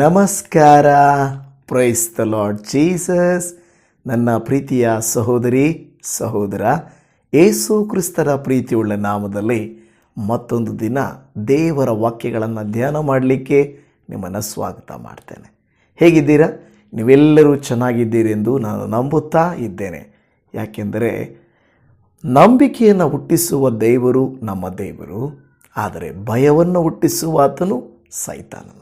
ನಮಸ್ಕಾರ. Praise the lord Jesus ನನ್ನ ಪ್ರೀತಿಯ ಸಹೋದರಿ, ಸಹೋದರ, ಏಸು ಕ್ರಿಸ್ತರ ಪ್ರೀತಿಯುಳ್ಳ ನಾಮದಲ್ಲಿ ಮತ್ತೊಂದು ದಿನ ದೇವರ ವಾಕ್ಯಗಳನ್ನು ಧ್ಯಾನ ಮಾಡಲಿಕ್ಕೆ ನಿಮ್ಮನ್ನು ಸ್ವಾಗತ ಮಾಡ್ತೇನೆ. ಹೇಗಿದ್ದೀರಾ? ನೀವೆಲ್ಲರೂ ಚೆನ್ನಾಗಿದ್ದೀರಿ ಎಂದು ನಾನು ನಂಬುತ್ತಾ ಇದ್ದೇನೆ. ಯಾಕೆಂದರೆ ನಂಬಿಕೆಯನ್ನು ಹುಟ್ಟಿಸುವ ದೇವರು ನಮ್ಮ ದೇವರು, ಆದರೆ ಭಯವನ್ನು ಹುಟ್ಟಿಸುವ ಆತನು ಸೈತಾನನು.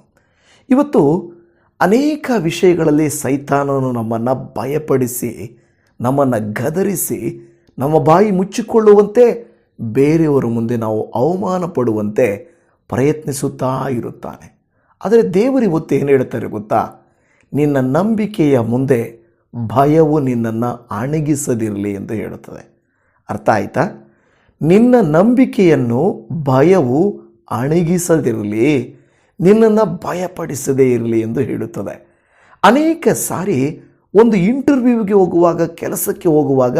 ಇವತ್ತು ಅನೇಕ ವಿಷಯಗಳಲ್ಲಿ ಸೈತಾನನು ನಮ್ಮನ್ನು ಭಯಪಡಿಸಿ, ನಮ್ಮನ್ನು ಗದರಿಸಿ, ನಮ್ಮ ಬಾಯಿ ಮುಚ್ಚಿಕೊಳ್ಳುವಂತೆ, ಬೇರೆಯವರ ಮುಂದೆ ನಾವು ಅವಮಾನ ಪಡುವಂತೆ ಪ್ರಯತ್ನಿಸುತ್ತಾ ಇರುತ್ತಾನೆ. ಆದರೆ ದೇವರು ಇವತ್ತು ಏನು ಹೇಳ್ತಾರೆ ಗೊತ್ತಾ? ನಿನ್ನ ನಂಬಿಕೆಯ ಮುಂದೆ ಭಯವು ನಿನ್ನನ್ನು ಅಣಗಿಸದಿರಲಿ ಎಂದು ಹೇಳುತ್ತದೆ. ಅರ್ಥ ಆಯ್ತಾ? ನಿನ್ನ ನಂಬಿಕೆಯನ್ನು ಭಯವು ಅಣಗಿಸದಿರಲಿ. ನಿನ್ನನ್ನು ಭಯಪಡಿಸದೇ ಇರಲಿ ಎಂದು ಹೇಳುತ್ತದೆ. ಅನೇಕ ಸಾರಿ ಒಂದು ಇಂಟರ್ವ್ಯೂಗೆ ಹೋಗುವಾಗ, ಕೆಲಸಕ್ಕೆ ಹೋಗುವಾಗ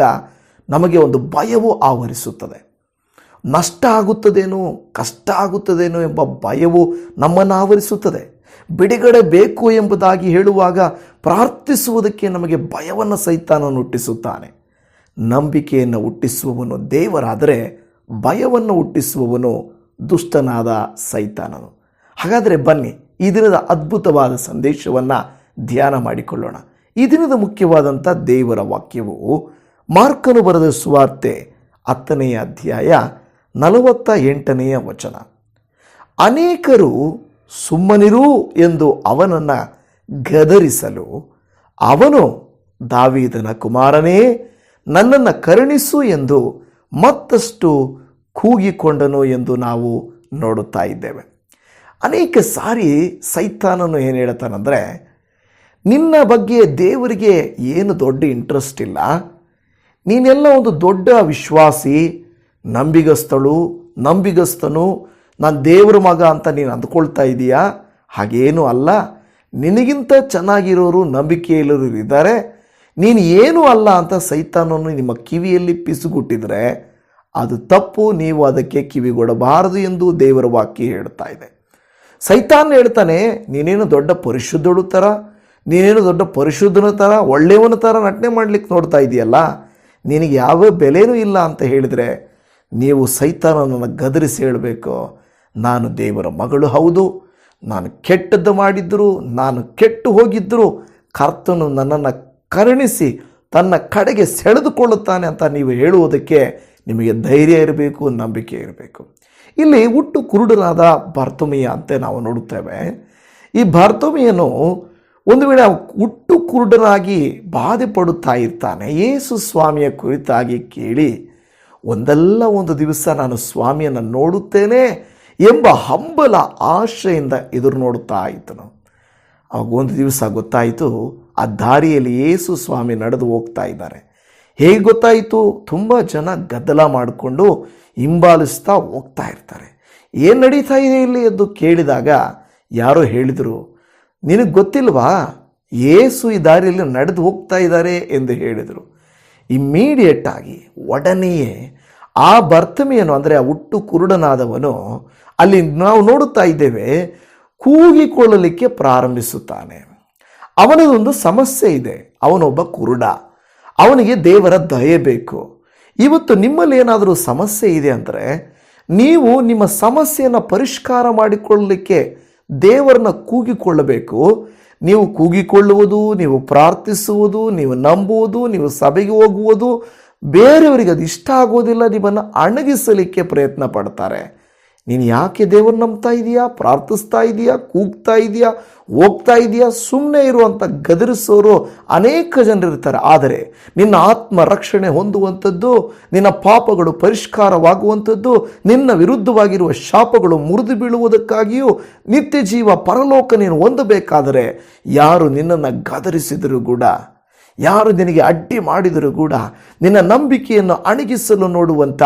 ನಮಗೆ ಒಂದು ಭಯವು ಆವರಿಸುತ್ತದೆ. ನಷ್ಟ ಆಗುತ್ತದೇನೋ, ಕಷ್ಟ ಆಗುತ್ತದೇನೋ ಎಂಬ ಭಯವು ನಮ್ಮನ್ನು ಆವರಿಸುತ್ತದೆ. ಬಿಡುಗಡೆ ಬೇಕು ಎಂಬುದಾಗಿ ಹೇಳುವಾಗ ಪ್ರಾರ್ಥಿಸುವುದಕ್ಕೆ ನಮಗೆ ಭಯವನ್ನು ಸೈತಾನನು ಹುಟ್ಟಿಸುತ್ತಾನೆ. ನಂಬಿಕೆಯನ್ನು ಹುಟ್ಟಿಸುವವನು ದೇವರಾದರೆ ಭಯವನ್ನು ಹುಟ್ಟಿಸುವವನು ದುಷ್ಟನಾದ ಸೈತಾನನು. ಹಾಗಾದರೆ ಬನ್ನಿ, ಈ ದಿನದ ಅದ್ಭುತವಾದ ಸಂದೇಶವನ್ನು ಧ್ಯಾನ ಮಾಡಿಕೊಳ್ಳೋಣ. ಈ ದಿನದ ಮುಖ್ಯವಾದಂಥ ದೇವರ ವಾಕ್ಯವು ಮಾರ್ಕನು ಬರೆದ ಸುವಾರ್ತೆ ಹತ್ತನೆಯ ಅಧ್ಯಾಯ ನಲವತ್ತ ಎಂಟನೆಯ ವಚನ. ಅನೇಕರು ಸುಮ್ಮನಿರು ಎಂದು ಅವನನ್ನು ಗದರಿಸಲು ಅವನು ದಾವೀದನ ಕುಮಾರನೇ, ನನ್ನನ್ನು ಕರುಣಿಸು ಎಂದು ಮತ್ತಷ್ಟು ಕೂಗಿಕೊಂಡನು ಎಂದು ನಾವು ನೋಡುತ್ತಾ ಇದ್ದೇವೆ. ಅನೇಕ ಸಾರಿ ಸೈತಾನನು ಏನು ಹೇಳ್ತಾನಂದರೆ, ನಿನ್ನ ಬಗ್ಗೆ ದೇವರಿಗೆ ಏನು ದೊಡ್ಡ ಇಂಟ್ರೆಸ್ಟ್ ಇಲ್ಲ, ನೀನೆಲ್ಲ ಒಂದು ದೊಡ್ಡ ವಿಶ್ವಾಸಿ, ನಂಬಿಗಸ್ತಳು, ನಂಬಿಗಸ್ತನು, ನಾನು ದೇವರ ಮಗ ಅಂತ ನೀನು ಅಂದ್ಕೊಳ್ತಾ ಇದೀಯಾ? ಹಾಗೇನೂ ಅಲ್ಲ. ನಿನಗಿಂತ ಚೆನ್ನಾಗಿರೋರು ನಂಬಿಕೆಯಲ್ಲರು ಇದ್ದಾರೆ. ನೀನು ಏನೂ ಅಲ್ಲ ಅಂತ ಸೈತಾನನ್ನು ನಿಮ್ಮ ಕಿವಿಯಲ್ಲಿ ಪಿಸುಗುಟ್ಟಿದರೆ, ಅದು ತಪ್ಪು. ನೀವು ಅದಕ್ಕೆ ಕಿವಿಗೊಡಬಾರದು ಎಂದು ದೇವರ ವಾಕ್ಯ ಹೇಳ್ತಾ ಇದೆ. ಸೈತಾನ್ ಹೇಳ್ತಾನೆ, ನೀನೇನು ದೊಡ್ಡ ಪರಿಶುದ್ಧಳು ಥರ ನೀನೇನು ದೊಡ್ಡ ಪರಿಶುದ್ಧನ ಥರ ಒಳ್ಳೆಯವನ ಥರ ನಟನೆ ಮಾಡಲಿಕ್ಕೆ ನೋಡ್ತಾ ಇದೆಯಲ್ಲ? ನಿನಗೆ ಯಾವ ಬೆಲೆನೂ ಇಲ್ಲ ಅಂತ ಹೇಳಿದರೆ, ನೀವು ಸೈತಾನನನ್ನು ಗದರಿಸಿ ಹೇಳಬೇಕು, ನಾನು ದೇವರ ಮಗಳು ಹೌದು, ನಾನು ಕೆಟ್ಟದ್ದು ಮಾಡಿದ್ದರು ನಾನು ಕೆಟ್ಟು ಹೋಗಿದ್ದರು ಕರ್ತನು ನನ್ನನ್ನು ಕರುಣಿಸಿ ತನ್ನ ಕಡೆಗೆ ಸೆಳೆದುಕೊಳ್ಳುತ್ತಾನೆ ಅಂತ ನೀವು ಹೇಳುವುದಕ್ಕೆ ನಿಮಗೆ ಧೈರ್ಯ ಇರಬೇಕು, ನಂಬಿಕೆ ಇರಬೇಕು. ಇಲ್ಲಿ ಹುಟ್ಟು ಕುರುಡನಾದ ಭರ್ತುಮಿಯ ಅಂತ ನಾವು ನೋಡುತ್ತೇವೆ. ಈ ಭರ್ತುಮಿಯನು ಒಂದು ವೇಳೆ ಹುಟ್ಟು ಕುರುಡನಾಗಿ ಬಾಧೆ ಪಡುತ್ತಾ ಇರ್ತಾನೆ, ಯೇಸು ಸ್ವಾಮಿಯ ಕುರಿತಾಗಿ ಕೇಳಿ, ಒಂದಲ್ಲ ಒಂದು ದಿವಸ ನಾನು ಸ್ವಾಮಿಯನ್ನು ನೋಡುತ್ತೇನೆ ಎಂಬ ಹಂಬಲ ಆಶೆಯಿಂದ ಎದುರು ನೋಡುತ್ತಾ ಇದ್ದನು. ಅವಾಗ ಒಂದು ದಿವಸ ಗೊತ್ತಾಯಿತು, ಆ ದಾರಿಯಲ್ಲಿ ಯೇಸು ಸ್ವಾಮಿ ನಡೆದು ಹೋಗ್ತಾ ಇದ್ದಾರೆ. ಹೇಗೆ ಗೊತ್ತಾಯಿತು? ತುಂಬ ಜನ ಗದ್ದಲ ಮಾಡಿಕೊಂಡು ಹಿಂಬಾಲಿಸ್ತಾ ಹೋಗ್ತಾ ಇರ್ತಾರೆ. ಏನು ನಡೀತಾ ಇದೆ ಇಲ್ಲಿ ಎಂದು ಕೇಳಿದಾಗ ಯಾರೋ ಹೇಳಿದರು, ನಿನಗೆ ಗೊತ್ತಿಲ್ವಾ? ಏಸು ಈ ದಾರಿಯಲ್ಲಿ ನಡೆದು ಹೋಗ್ತಾ ಇದ್ದಾರೆ ಎಂದು ಹೇಳಿದರು. ಇಮ್ಮಿಡಿಯೇಟ್ ಆಗಿ ಒಡನೆಯೇ ಆ ಬರ್ತಮೆಯನ್ನು ಅಂದರೆ ಆ ಹುಟ್ಟು ಕುರುಡನಾದವನು, ಅಲ್ಲಿ ನಾವು ನೋಡುತ್ತಾ ಇದ್ದೇವೆ, ಕೂಗಿಕೊಳ್ಳಲಿಕ್ಕೆ ಪ್ರಾರಂಭಿಸುತ್ತಾನೆ. ಅವನದೊಂದು ಸಮಸ್ಯೆ ಇದೆ. ಅವನೊಬ್ಬ ಕುರುಡ. ಅವನಿಗೆ ದೇವರ ದಯೆ ಬೇಕು. ಇವತ್ತು ನಿಮ್ಮಲ್ಲಿ ಏನಾದರೂ ಸಮಸ್ಯೆ ಇದೆ ಅಂದರೆ, ನೀವು ನಿಮ್ಮ ಸಮಸ್ಯೆಯನ್ನು ಪರಿಷ್ಕಾರ ಮಾಡಿಕೊಳ್ಳಲಿಕ್ಕೆ ದೇವರನ್ನ ಕೂಗಿಕೊಳ್ಳಬೇಕು. ನೀವು ಕೂಗಿಕೊಳ್ಳುವುದು, ನೀವು ಪ್ರಾರ್ಥಿಸುವುದು, ನೀವು ನಂಬುವುದು, ನೀವು ಸಭೆಗೆ ಹೋಗುವುದು, ಬೇರೆಯವರಿಗೆ ಅದು ಇಷ್ಟ ಆಗೋದಿಲ್ಲ, ನಿಮ್ಮನ್ನು ಅಣಗಿಸಲಿಕ್ಕೆ ಪ್ರಯತ್ನ ಪಡ್ತಾರೆ. ನೀನು ಯಾಕೆ ದೇವರು ನಂಬ್ತಾ ಇದೆಯಾ? ಪ್ರಾರ್ಥಿಸ್ತಾ ಇದೆಯಾ? ಕೂಗ್ತಾ ಇದೆಯಾ? ಹೋಗ್ತಾ ಇದೆಯಾ? ಸುಮ್ಮನೆ ಇರುವಂಥ ಗದರಿಸೋರು ಅನೇಕ ಜನರಿರ್ತಾರೆ. ಆದರೆ ನಿನ್ನ ಆತ್ಮ ರಕ್ಷಣೆ ಹೊಂದುವಂಥದ್ದು, ನಿನ್ನ ಪಾಪಗಳು ಪರಿಷ್ಕಾರವಾಗುವಂಥದ್ದು, ನಿನ್ನ ವಿರುದ್ಧವಾಗಿರುವ ಶಾಪಗಳು ಮುರಿದು ಬೀಳುವುದಕ್ಕಾಗಿಯೂ ನಿತ್ಯ ಜೀವ ಪರಲೋಕ ನೀನು ಹೊಂದಬೇಕಾದರೆ ಯಾರು ನಿನ್ನನ್ನು ಗದರಿಸಿದರೂ ಕೂಡ ಯಾರು ನಿನಗೆ ಅಡ್ಡಿ ಮಾಡಿದರೂ ಕೂಡ ನಿನ್ನ ನಂಬಿಕೆಯನ್ನು ಅಣಗಿಸಲು ನೋಡುವಂಥ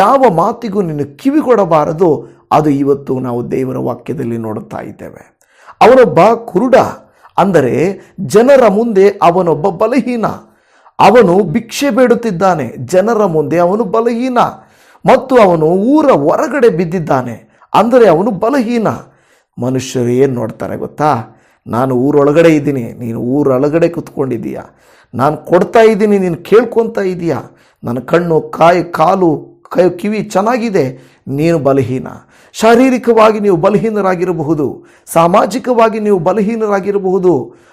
ಯಾವ ಮಾತಿಗೂ ನಿನ್ನ ಕಿವಿ ಕೊಡಬಾರದು, ಅದು ಇವತ್ತು ನಾವು ದೇವರ ವಾಕ್ಯದಲ್ಲಿ ನೋಡುತ್ತಾ ಇದ್ದೇವೆ. ಅವನೊಬ್ಬ ಕುರುಡ, ಅಂದರೆ ಜನರ ಮುಂದೆ ಅವನೊಬ್ಬ ಬಲಹೀನ. ಅವನು ಭಿಕ್ಷೆ ಬೇಡುತ್ತಿದ್ದಾನೆ, ಜನರ ಮುಂದೆ ಅವನು ಬಲಹೀನ. ಮತ್ತು ಅವನು ಊರ ಹೊರಗಡೆ ಬಿದ್ದಿದ್ದಾನೆ, ಅಂದರೆ ಅವನು ಬಲಹೀನ. ಮನುಷ್ಯರು ಏನು ನೋಡ್ತಾರೆ ಗೊತ್ತಾ? ನಾನು ಊರೊಳಗಡೆ ಇದ್ದೀನಿ, ನೀನು ಊರೊಳಗಡೆ ಕುತ್ಕೊಂಡಿದ್ದೀಯ? ನಾನು ಕೊಡ್ತಾ ಇದ್ದೀನಿ, ನೀನು ಕೇಳ್ಕೊತಾ ಇದೀಯಾ? ನನ್ನ ಕಣ್ಣು, ಕಾಯಿ, ಕಾಲು, ಕೈ, ಕಿವಿ ಚೆನ್ನಾಗಿದೆ, ನೀನು ಬಲಹೀನ. ಶಾರೀರಿಕವಾಗಿ ನೀವು ಬಲಹೀನರಾಗಿರಬಹುದು, ಸಾಮಾಜಿಕವಾಗಿ ನೀವು ಬಲಹೀನರಾಗಿರಬಹುದು,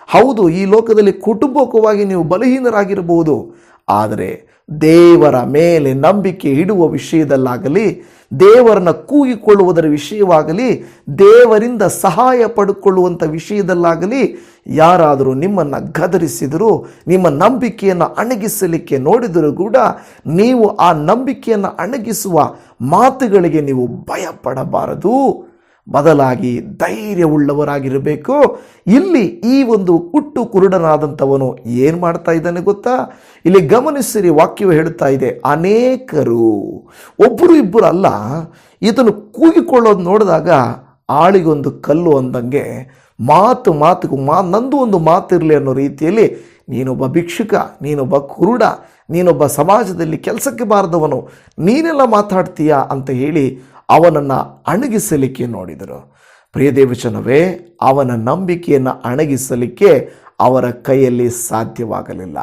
ಹೌದು, ಈ ಲೋಕದಲ್ಲಿ ಕುಟುಂಬಕವಾಗಿ ನೀವು ಬಲಹೀನರಾಗಿರಬಹುದು, ಆದರೆ ದೇವರ ಮೇಲೆ ನಂಬಿಕೆ ಇಡುವ ವಿಷಯದಲ್ಲಾಗಲಿ ದೇವರನ್ನ ಕೂಗಿಕೊಳ್ಳುವುದರ ವಿಷಯವಾಗಲಿ, ದೇವರಿಂದ ಸಹಾಯ ಪಡ್ಕೊಳ್ಳುವಂಥ ವಿಷಯದಲ್ಲಾಗಲಿ, ಯಾರಾದರೂ ನಿಮ್ಮನ್ನು ಗದರಿಸಿದರೂ, ನಿಮ್ಮ ನಂಬಿಕೆಯನ್ನು ಅಣಗಿಸಲಿಕ್ಕೆ ನೋಡಿದರೂ ಕೂಡ ನೀವು ಆ ನಂಬಿಕೆಯನ್ನು ಅಣಗಿಸುವ ಮಾತುಗಳಿಗೆ ನೀವು ಭಯಪಡಬಾರದು. ಬದಲಾಗಿ ಧೈರ್ಯವುಳ್ಳವರಾಗಿರಬೇಕು. ಇಲ್ಲಿ ಈ ಒಂದು ಹುಟ್ಟು ಕುರುಡನಾದಂಥವನು ಏನು ಮಾಡ್ತಾ ಇದ್ದಾನೆ ಗೊತ್ತಾ? ಇಲ್ಲಿ ಗಮನಿಸಿರಿ, ವಾಕ್ಯವು ಹೇಳ್ತಾ ಇದೆ, ಅನೇಕರು. ಒಬ್ಬರು ಇಬ್ಬರು ಅಲ್ಲ ಇದನ್ನು ಕೂಗಿಕೊಳ್ಳೋದು ನೋಡಿದಾಗ ಆಳಿಗೊಂದು ಕಲ್ಲು ಅಂದಂಗೆ, ಮಾತು ಮಾತಿಗೂ ಮಾ, ನಂದು ಒಂದು ಮಾತಿರಲಿ ಅನ್ನೋ ರೀತಿಯಲ್ಲಿ, ನೀನೊಬ್ಬ ಭಿಕ್ಷುಕ, ನೀನೊಬ್ಬ ಕುರುಡ, ನೀನೊಬ್ಬ ಸಮಾಜದಲ್ಲಿ ಕೆಲಸಕ್ಕೆ ಬಾರದವನು, ನೀನೆಲ್ಲ ಮಾತಾಡ್ತೀಯಾ? ಅಂತ ಹೇಳಿ ಅವನನ್ನು ಅಣಗಿಸಲಿಕ್ಕೆ ನೋಡಿದರು. ಪ್ರಿಯದೇವಚನವೇ ಅವನ ನಂಬಿಕೆಯನ್ನು ಅಣಗಿಸಲಿಕ್ಕೆ ಅವರ ಕೈಯಲ್ಲಿ ಸಾಧ್ಯವಾಗಲಿಲ್ಲ.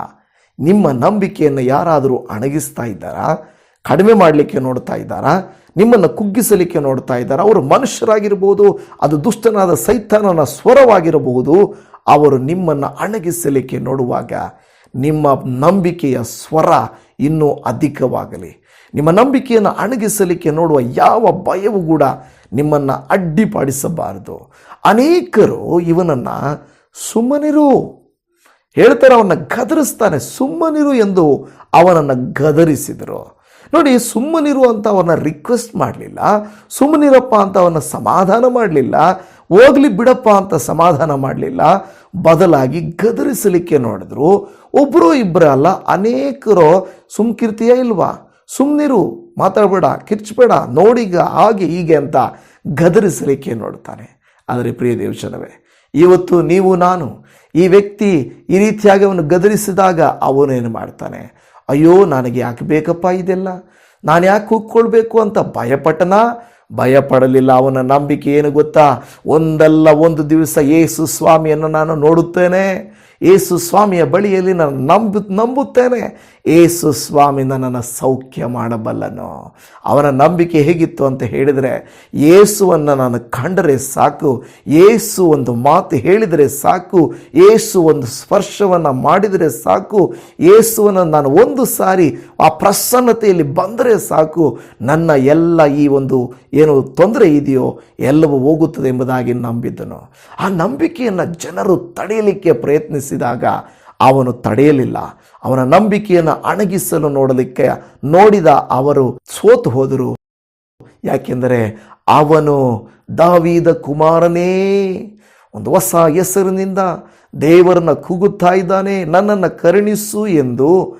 ನಿಮ್ಮ ನಂಬಿಕೆಯನ್ನು ಯಾರಾದರೂ ಅಣಗಿಸ್ತಾ ಇದ್ದಾರಾ? ಕಡಿಮೆ ಮಾಡಲಿಕ್ಕೆ ನೋಡ್ತಾ ಇದ್ದಾರಾ? ನಿಮ್ಮನ್ನು ಕುಗ್ಗಿಸಲಿಕ್ಕೆ ನೋಡ್ತಾ ಇದ್ದಾರೆ? ಅವರು ಮನುಷ್ಯರಾಗಿರ್ಬೋದು, ಅದು ದುಷ್ಟನಾದ ಸೈತಾನನ ಸ್ವರವಾಗಿರಬಹುದು. ಅವರು ನಿಮ್ಮನ್ನು ಅಣಗಿಸಲಿಕ್ಕೆ ನೋಡುವಾಗ ನಿಮ್ಮ ನಂಬಿಕೆಯ ಸ್ವರ ಇನ್ನೂ ಅಧಿಕವಾಗಲಿ. ನಿಮ್ಮ ನಂಬಿಕೆಯನ್ನು ಅಣಗಿಸಲಿಕ್ಕೆ ನೋಡುವ ಯಾವ ಭಯವೂ ಕೂಡ ನಿಮ್ಮನ್ನು ಅಡ್ಡಿಪಡಿಸಬಾರದು. ಅನೇಕರು ಇವನನ್ನು ಸುಮ್ಮನಿರು. ಹೇಳ್ತಾರೆ ಅವನ್ನ ಗದರಿಸ್ತಾನೆ, ಸುಮ್ಮನಿರು ಎಂದು ಅವನನ್ನು ಗದರಿಸಿದರು. ನೋಡಿ, ಸುಮ್ಮನಿರು ಅಂತ ಅವನ್ನ ರಿಕ್ವೆಸ್ಟ್ ಮಾಡಲಿಲ್ಲ, ಸುಮ್ಮನಿರಪ್ಪ ಅಂತ ಅವನ ಸಮಾಧಾನ ಮಾಡಲಿಲ್ಲ, ಹೋಗ್ಲಿ ಬಿಡಪ್ಪ ಅಂತ ಸಮಾಧಾನ ಮಾಡಲಿಲ್ಲ, ಬದಲಾಗಿ ಗದರಿಸಲಿಕ್ಕೆ ನೋಡಿದ್ರು. ಒಬ್ಬರು ಇಬ್ಬರು ಅಲ್ಲ ಅನೇಕರು ಸುಮ್ಕಿರ್ತೀಯ ಇಲ್ವಾ? ಸುಮ್ಮನಿರು ಮಾತಾಡಬೇಡ, ಕಿರ್ಚಬೇಡ, ನೋಡಿಗ ಹಾಗೆ ಹೀಗೆ ಅಂತ ಗದರಿಸಲಿಕ್ಕೆ ನೋಡ್ತಾನೆ ಆದರೆ ಪ್ರಿಯ ದೇವಚನವೇ ಇವತ್ತು ನೀವು, ನಾನು, ಈ ವ್ಯಕ್ತಿ ಈ ರೀತಿಯಾಗಿ ಅವನು ಗದರಿಸಿದಾಗ ಅವನೇನು ಮಾಡ್ತಾನೆ? ಅಯ್ಯೋ, ನನಗೆ ಯಾಕೆ ಬೇಕಪ್ಪ ಇದೆಲ್ಲ? ನಾನು ಯಾಕೆ ಕೂತ್ಕೊಳ್ಬೇಕು ಅಂತ ಭಯಪಟ್ಟನ? ಭಯಪಡಲಿಲ್ಲ ಅವನ ನಂಬಿಕೆ ಏನು ಗೊತ್ತಾ? ಒಂದಲ್ಲ ಒಂದು ದಿವಸ ಏಸು ಸ್ವಾಮಿಯನ್ನು ನಾನು ನೋಡುತ್ತೇನೆ. ಏಸು ಸ್ವಾಮಿಯ ಬಳಿಯಲ್ಲಿ ನಾನು ನಂಬು, ನಂಬುತ್ತೇನೆ. ಏಸು ಸ್ವಾಮಿ ನನ್ನನ್ನು ಸೌಖ್ಯ ಮಾಡಬಲ್ಲನು. ಅವನ ನಂಬಿಕೆ ಹೇಗಿತ್ತು ಅಂತ ಹೇಳಿದರೆ, ಏಸುವನ್ನು ನಾನು ಕಂಡರೆ ಸಾಕು, ಏಸು ಒಂದು ಮಾತು ಹೇಳಿದರೆ ಸಾಕು, ಏಸು ಒಂದು ಸ್ಪರ್ಶವನ್ನು ಮಾಡಿದರೆ ಸಾಕು, ಏಸುವನ್ನು ನಾನು ಒಂದು ಸಾರಿ ಆ ಪ್ರಸನ್ನತೆಯಲ್ಲಿ ಬಂದರೆ ಸಾಕು. ನನ್ನ ಎಲ್ಲ ಈ ಒಂದು ಏನು ತೊಂದರೆ ಇದೆಯೋ ಎಲ್ಲವೂ ಹೋಗುತ್ತದೆ ಎಂಬುದಾಗಿ ನಂಬಿದ್ದನು. ಆ ನಂಬಿಕೆಯನ್ನು ಜನರು ತಡೆಯಲಿಕ್ಕೆ ಪ್ರಯತ್ನಿಸಿದಾಗ ಅವನು ತಡೆಯಲಿಲ್ಲ. ಅವನ ನಂಬಿಕೆಯನ್ನು ಅಣಗಿಸಲು ನೋಡಲಿಕ್ಕೆ ನೋಡಿದ ಅವರು ಸೋತು ಹೋದರು. ಯಾಕೆಂದರೆ ಅವನು ದಾವೀದ ಕುಮಾರನೇ, ಒಂದು ಹೊಸ ಹೆಸರಿನಿಂದ ದೇವರನ್ನ ಕೂಗುತ್ತಾ ಇದ್ದಾನೆ, ನನ್ನನ್ನು ಕರುಣಿಸು ಎಂದು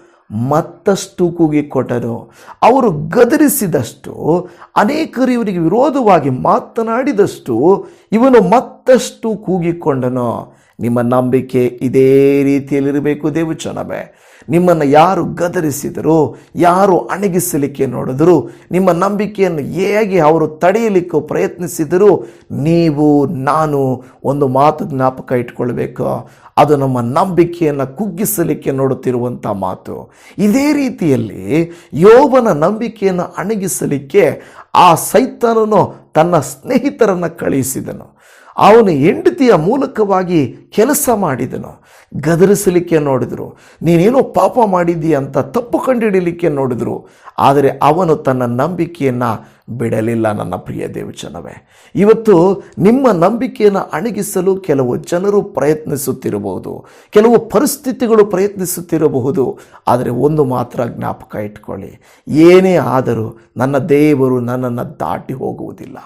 ಮತ್ತಷ್ಟು ಕೂಗಿಕೊಟ್ಟನು. ಅವರು ಗದರಿಸಿದಷ್ಟು, ಅನೇಕರು ಇವರಿಗೆ ವಿರೋಧವಾಗಿ ಮಾತನಾಡಿದಷ್ಟು ಇವನು ಮತ್ತಷ್ಟು ಕೂಗಿಕೊಂಡನು. ನಿಮ್ಮ ನಂಬಿಕೆ ಇದೇ ರೀತಿಯಲ್ಲಿರಬೇಕು ದೇವಚನವೇ ನಿಮ್ಮನ್ನು ಯಾರು ಗದರಿಸಿದರು, ಯಾರು ಅಣಗಿಸಲಿಕ್ಕೆ ನೋಡಿದರು, ನಿಮ್ಮ ನಂಬಿಕೆಯನ್ನು ಹೇಗೆ ಅವರು ತಡೆಯಲಿಕ್ಕೆ ಪ್ರಯತ್ನಿಸಿದರು, ನೀವು, ನಾನು ಒಂದು ಮಾತು ಜ್ಞಾಪಕ ಇಟ್ಕೊಳ್ಬೇಕು. ಅದು ನಮ್ಮ ನಂಬಿಕೆಯನ್ನು ಕುಗ್ಗಿಸಲಿಕ್ಕೆ ನೋಡುತ್ತಿರುವಂಥ ಮಾತು. ಇದೇ ರೀತಿಯಲ್ಲಿ ಯೋಬನ ನಂಬಿಕೆಯನ್ನು ಅಣಗಿಸಲಿಕ್ಕೆ ಆ ಸೈತಾನನು ತನ್ನ ಸ್ನೇಹಿತರನ್ನು ಕಳುಹಿಸಿದನು. ಅವನು ಹೆಂಡತಿಯ ಮೂಲಕವಾಗಿ ಕೆಲಸ ಮಾಡಿದನು. ಗದರಿಸಲಿಕ್ಕೆ ನೋಡಿದರು. ನೀನೇನೋ ಪಾಪ ಮಾಡಿದ್ದೀಯ ಅಂತ ತಪ್ಪು ಕಂಡುಹಿಡಲಿಕ್ಕೆ ನೋಡಿದರು. ಆದರೆ ಅವನು ತನ್ನ ನಂಬಿಕೆಯನ್ನು ಬಿಡಲಿಲ್ಲ ನನ್ನ ಪ್ರಿಯ ದೇವಚನವೇ ಇವತ್ತು ನಿಮ್ಮ ನಂಬಿಕೆಯನ್ನು ಅಣಗಿಸಲು ಕೆಲವು ಜನರು ಪ್ರಯತ್ನಿಸುತ್ತಿರಬಹುದು. ಕೆಲವು ಪರಿಸ್ಥಿತಿಗಳು ಪ್ರಯತ್ನಿಸುತ್ತಿರಬಹುದು. ಆದರೆ ಒಂದು ಮಾತ್ರ ಜ್ಞಾಪಕ ಇಟ್ಕೊಳ್ಳಿ. ಏನೇ ಆದರೂ ನನ್ನ ದೇವರು ನನ್ನನ್ನು ದಾಟಿ ಹೋಗುವುದಿಲ್ಲ.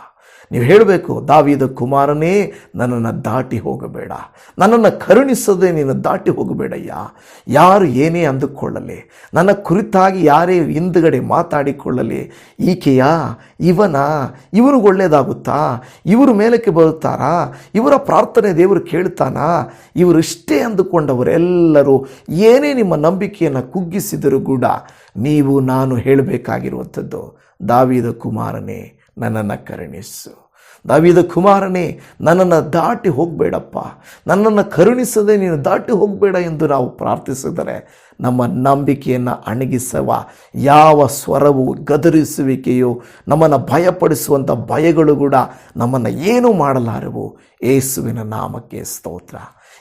ನೀವು ಹೇಳಬೇಕು, ದಾವಿದ ಕುಮಾರನೇ, ನನ್ನನ್ನು ದಾಟಿ ಹೋಗಬೇಡ. ನನ್ನನ್ನು ಕರುಣಿಸದೆ ನೀನು ದಾಟಿ ಹೋಗಬೇಡಯ್ಯ. ಯಾರು ಏನೇ ಅಂದುಕೊಳ್ಳಲಿ, ನನ್ನ ಕುರಿತಾಗಿ ಯಾರೇ ಹಿಂದುಗಡೆ ಮಾತಾಡಿಕೊಳ್ಳಲಿ, ಈಕೆಯ, ಇವನ ಇವ್ರಿಗೆ ಒಳ್ಳೆಯದಾಗುತ್ತಾ ಇವರು ಮೇಲಕ್ಕೆ ಬರುತ್ತಾರಾ? ಇವರ ಪ್ರಾರ್ಥನೆ ದೇವರು ಕೇಳ್ತಾನಾ? ಇವರಿಷ್ಟೇ ಅಂದುಕೊಂಡವರೆಲ್ಲರೂ ಏನೇ ನಿಮ್ಮ ನಂಬಿಕೆಯನ್ನು ಕುಗ್ಗಿಸಿದರೂ ಕೂಡ, ನೀವು ನಾನು ಹೇಳಬೇಕಾಗಿರುವಂಥದ್ದು, ದಾವಿದ ಕುಮಾರನೇ ನನ್ನನ್ನು ಕರುಣಿಸು. ದಾವಿದ ಕುಮಾರನೇ, ನನ್ನನ್ನು ದಾಟಿ ಹೋಗಬೇಡಪ್ಪ. ನನ್ನನ್ನು ಕರುಣಿಸದೆ ನೀನು ದಾಟಿ ಹೋಗಬೇಡ ಎಂದು ನಾವು ಪ್ರಾರ್ಥಿಸಿದರೆ ನಮ್ಮ ನಂಬಿಕೆಯನ್ನು ಅಣಗಿಸುವ ಯಾವ ಸ್ವರವು ಗದರಿಸುವಿಕೆಯೋ, ನಮ್ಮನ್ನು ಭಯಪಡಿಸುವಂಥ ಭಯಗಳು ಕೂಡ ನಮ್ಮನ್ನು ಏನೂ ಮಾಡಲಾರವು. ಏಸುವಿನ ನಾಮಕ್ಕೆ ಸ್ತೋತ್ರ.